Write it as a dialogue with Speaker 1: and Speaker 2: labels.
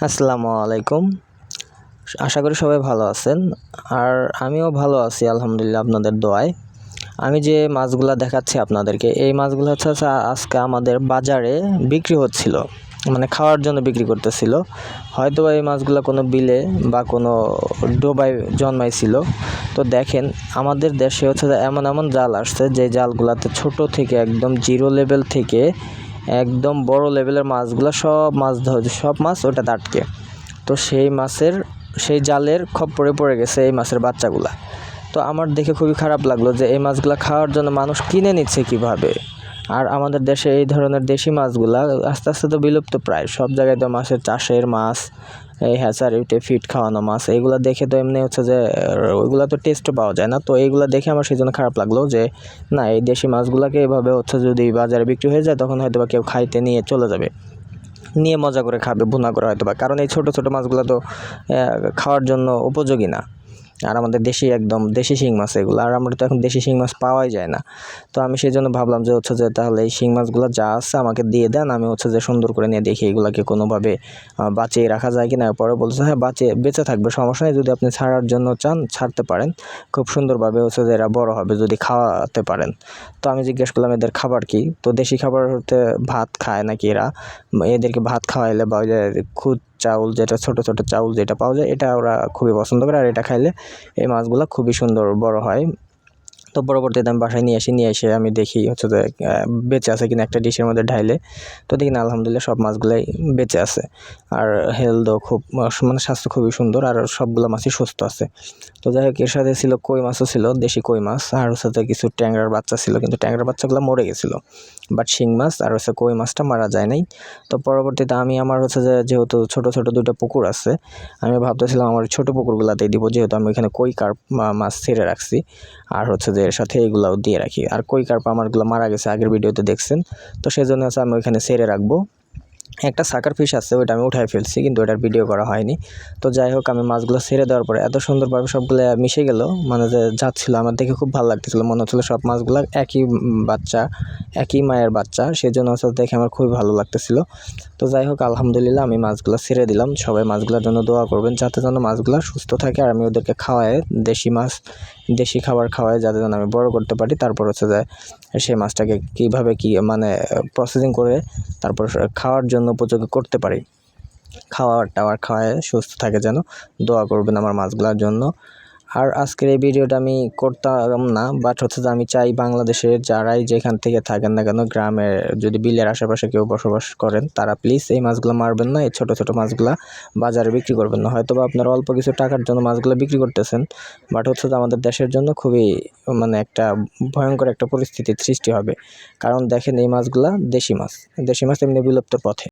Speaker 1: আসসালামু আলাইকুম। আশা করি সবাই ভালো আছেন। আর আমিও ভালো আছি, আলহামদুলিল্লাহ, আপনাদের দোয়ায়। আমি যে মাছগুলো দেখাচ্ছি আপনাদেরকে, এই মাছগুলো হচ্ছে আজকে আমাদের বাজারে বিক্রি হচ্ছিল মানে খাওয়ার জন্য বিক্রি করতেছিল। হয়তো এই মাছগুলো কোনো বিলে বা কোনো ডোবায় জন্মাইছিল। তো দেখেন, আমাদের দেশে হচ্ছে এমন এমন জাল আসছে যে জালগুলাতে ছোট থেকে একদম জিরো লেভেল থেকে একদম বড় লেভেলের মাছগুলো সব মাছ ধরে সব মাছ ওটা আটকে। তো সেই মাছের, সেই জালের খপ্পরে পড়ে গেছে এই মাছের বাচ্চাগুলা। তো আমার দেখে খুবই খারাপ লাগল যে এই মাছগুলো খাওয়ার জন্য মানুষ কিনে নিচ্ছে কীভাবে? আর আমাদের দেশে এই ধরনের দেশি মাছগুলা আস্তে আস্তে তো বিলুপ্ত প্রায়। সব জায়গায় তো মাছের চাষের মাছ, এই হ্যাচারিতে ফিট খাওয়ানো মাছ, এইগুলো দেখে তো এমনি হচ্ছে যে ওইগুলো তো টেস্টও পাওয়া যায় না। তো এইগুলো দেখে আমার সেই জন্য খারাপ লাগল যে, না, এই দেশি মাছগুলোকে এভাবে হচ্ছে যদি বাজারে বিক্রি হয়ে যায়, তখন হয়তো বা কেউ খাইতে নিয়ে চলে যাবে। নিয়ে মজা করে খাবে, ভুনা করে হয়তো বা কারণ এই ছোটো ছোটো মাছগুলো তো খাওয়ার জন্য উপযোগী না। আর আমাদের দেশি একদম দেশি শিং মাছ এগুলো। আর আমরা তো এখন দেশি শিং মাছ পাওয়াই যায় না। তো আমি সেই জন্য ভাবলাম যে হচ্ছে যে তাহলে এই শিং মাছগুলো যা আছে আমাকে দিয়ে দেন, আমি হচ্ছে যে সুন্দর করে নিয়ে দেখি এগুলোকে কোনোভাবে বাঁচিয়ে রাখা যায় কি না পরে বলছে হ্যাঁ বাঁচিয়ে, বেঁচে থাকবে, সমস্যা নেই। যদি আপনি ছাড়ার জন্য চান, ছাড়তে পারেন। খুব সুন্দরভাবে হচ্ছে যে এরা বড় হবে যদি খাওয়াতে পারেন। তো আমি জিজ্ঞেস করলাম, এদের খাবার কি? তো দেশি খাবার হতে ভাত খায় নাকি এরা? এদেরকে ভাত খাওয়াইলে বা খুদ চাউল যেটা, ছোট ছোট চাউল যেটা পাওয়া যায়, এটা ওরা খুবই পছন্দ করে। আর এটা খাইলে এই মাছগুলো খুবই সুন্দর, বড় হয়। তো পরবর্তীতে আমি বাসায় নিয়ে আসি, নিয়ে এসে আমি দেখি হচ্ছে যে বেঁচে আছে কিনা একটা ডিশের মধ্যে ঢাইলে। তো দেখি না, আলহামদুলিল্লাহ সব মাছগুলাই বেঁচে আছে। আর হেলথও খুব মানে স্বাস্থ্য খুবই সুন্দর আর সবগুলো মাছই সুস্থ আছে। তো যাই হোক, এর সাথে ছিল কই মাছও ছিল, দেশি কই মাছ আর হচ্ছে কিছু ট্যাংরার বাচ্চা ছিল, কিন্তু ট্যাংরার বাচ্চাগুলো মরে গেছিল। বাট শিং মাছ আর হচ্ছে কই মাছটা মারা যায় নাই। তো পরবর্তীতে আমি আমার হচ্ছে যে, যেহেতু ছোট ছোট দুটো পুকুর আছে, আমি ভাবতেছিলাম আমার ছোট পুকুরগুলোতেই দিব, যেহেতু আমি ওইখানে কই কার্প মাছ ছেড়ে রাখছি। আর হচ্ছে যে এর সাথে এগুলাও দিয়ে রাখি। আর কই কার্প আমারগুলো মারা গেছে আগের ভিডিওতে দেখছেন? তো সেই জন্য হচ্ছে আমি ওইখানে সেরে রাখব। একটা সাকার ফিশ আছে, ওইটা আমি উঠাই ফেলছি, কিন্তু ওটার ভিডিও করা হয়নি। তো যাই হোক, আমি মাছগুলো ছেড়ে দেওয়ার পরে এত সুন্দরভাবে সবগুলো মিশে গেল মানে যে যাচ্ছিল, আমার দেখে খুব ভালো লাগতেছিল। মনে হচ্ছিল সব মাছগুলো একই বাচ্চা, একই মায়ের বাচ্চা সেই জন্য হচ্ছে দেখে আমার খুবই ভালো লাগতেছিল। তো যাই হোক, আলহামদুলিল্লাহ আমি মাছগুলো ছেড়ে দিলাম। সবাই মাছগুলোর জন্য দোয়া করবেন, যাতে যেন মাছগুলো সুস্থ থাকে, আর আমি ওদেরকে খাওয়াই দেশি মাছ, দেশি খাবার খাওয়াই যাতে যেন আমি বড় করতে পারি। তারপর হচ্ছে যে সেই মাছটাকে কীভাবে কী মানে প্রসেসিং করে তারপর খাওয়ার জন্য উপযোগী করতে পারি। খাওয়ার টাওয়ার খাওয়ায় সুস্থ থাকে যেন। দোয়া করবেন আমার মাছগুলোর জন্য। আর আজকের এই ভিডিওটা আমি করতাম না বাট হচ্ছে যে আমি চাই বাংলাদেশের যারাই যেখান থেকে থাকেন না কেন, গ্রামের যদি বিলের আশেপাশে কেউ বসবাস করেন, তারা প্লিজ এই মাছগুলো মারবেন না, এই ছোটো ছোটো মাছগুলো বাজারে বিক্রি করবেন না। হয়তো বা আপনারা অল্প কিছু টাকার জন্য মাছগুলো বিক্রি করতেছেন বাট হচ্ছে যে আমাদের দেশের জন্য খুবই মানে একটা ভয়ঙ্কর একটা পরিস্থিতির সৃষ্টি হবে। কারণ দেখেন এই মাছগুলা দেশি মাছ দেশি মাছ এমনি বিলুপ্ত পথে।